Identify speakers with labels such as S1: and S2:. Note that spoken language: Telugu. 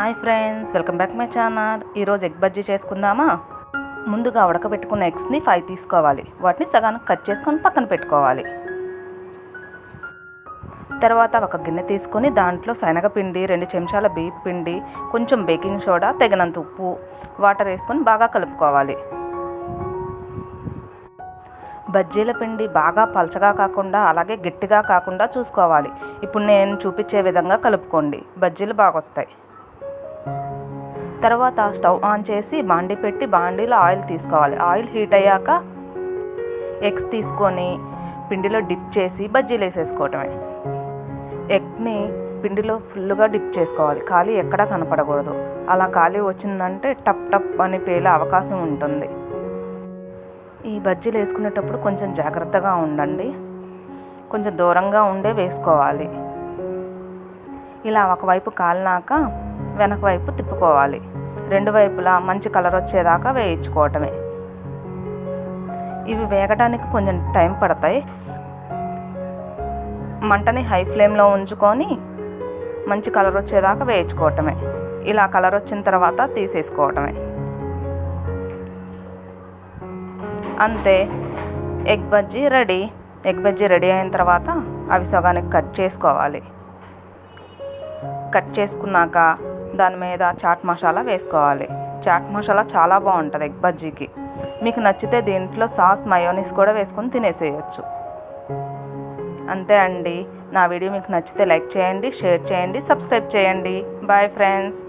S1: Hi friends welcome back my channel. ఈరోజు ఎగ్ బజ్జీ చేసుకుందామా? ముందుగా ఉడకబెట్టుకున్న ఎగ్స్ని ఫైవ్ తీసుకోవాలి. వాటిని సగానికి కట్ చేసుకొని పక్కన పెట్టుకోవాలి. తర్వాత ఒక గిన్నె తీసుకొని దాంట్లో శనగపిండి రెండు చెంచాల బీప్ పిండి కొంచెం బేకింగ్ సోడా తగినంత ఉప్పు వాటర్ వేసుకొని బాగా కలుపుకోవాలి. బజ్జీల పిండి బాగా పలచగా కాకుండా అలాగే గట్టిగా కాకుండా చూసుకోవాలి. ఇప్పుడు నేను చూపించే విధంగా కలుపుకోండి. బజ్జీలు బాగా వస్తాయి తర్వాత స్టవ్ ఆన్ చేసి బాండి పెట్టి బాండీలో ఆయిల్ తీసుకోవాలి. ఆయిల్ హీట్ అయ్యాక ఎగ్స్ తీసుకొని పిండిలో డిప్ చేసి బజ్జీలు వేసేసుకోవటమే. ఎగ్ని పిండిలో ఫుల్గా డిప్ చేసుకోవాలి. ఖాళీ ఎక్కడా కనపడకూడదు. అలా ఖాళీ వచ్చిందంటే టప్ టప్ అని పేలే అవకాశం ఉంటుంది. ఈ బజ్జీలు వేసుకునేటప్పుడు కొంచెం జాగ్రత్తగా ఉండండి. కొంచెం దూరంగా ఉండే వేసుకోవాలి. ఇలా ఒకవైపు కాలినాక వెనక వైపు తిప్పుకోవాలి. రెండు వైపులా మంచి కలర్ వచ్చేదాకా వేయించుకోవటమే. ఇవి వేగడానికి కొంచెం టైం పడతాయి. మంటని హై ఫ్లేమ్లో ఉంచుకొని మంచి కలర్ వచ్చేదాకా వేయించుకోవటమే. ఇలా కలర్ వచ్చిన తర్వాత తీసేసుకోవటమే. అంతే. Egg bajji ready. Egg bajji ready అయిన తర్వాత అవి సగానికి కట్ చేసుకోవాలి. కట్ చేసుకున్నాక దాని మీద చాట్ మసాలా వేసుకోవాలి. చాట్ మసాలా చాలా బాగుంటుంది ఎగ్ బజ్జీకి. మీకు నచ్చితే దీంట్లో సాస్ మయోనీస్ కూడా వేసుకొని తినేసేయచ్చు. అంతే అండి. నా వీడియో మీకు నచ్చితే లైక్ చేయండి షేర్ చేయండి సబ్స్క్రైబ్ చేయండి. Bye friends.